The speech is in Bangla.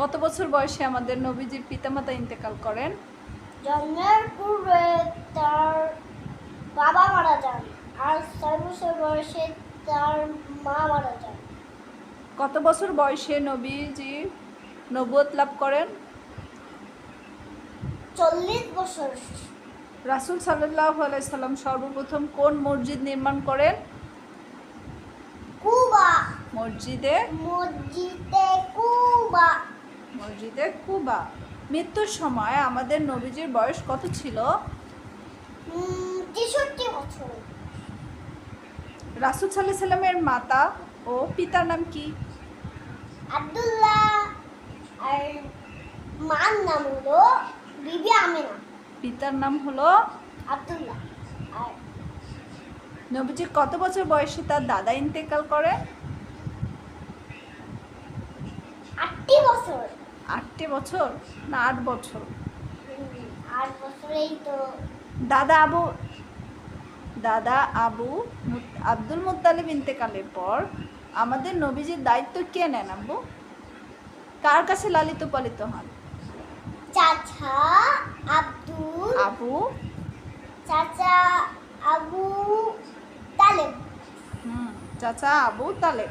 কত বছর বয়সে আমাদের নবীজির পিতামাতা ইন্তেকাল করেন? জন্মের পূর্বে তার বাবা মারা যান আর ছয় বছর বয়সে তার মা মারা যান। কত বছর বয়সে নবীজি নবুয়ত লাভ করেন? চল্লিশ বছর। রাসুল সাল্লাহ আলাইসাল্লাম সর্বপ্রথম কোন মসজিদ নির্মাণ করেন? মসজিদে? মসজিদে কুবা। মসজিদে কুবা। মৃত্যুর সময় আমাদের নবীজির বয়স কত ছিল? তেষট্টি বছর। রাসুল সাল্লাহ সাল্লামের মাতা ও পিতার নাম কি? আব্দুল্লাহ। আর মার নাম হলো বিবি আমিনা। পিতার নাম হলো? আব্দুল্লাহ। আর নবীজি কত বছর বয়সে তার দাদা ইন্তেকাল করে? আটটি বছর। আটটি বছর? না আট বছর। আট বছরেই তো। দাদা আবু দাদা আবু আব্দুল মুত্তালিব ইন্তেকালের পর আমাদের নবীজির দায়িত্ব কে নেন আব্বু? কার কাছে লালিত পালিত হন? চাচা আব্দুল। আবু? চাচা আবু তালেব। হুম চাচা আবু তালেব।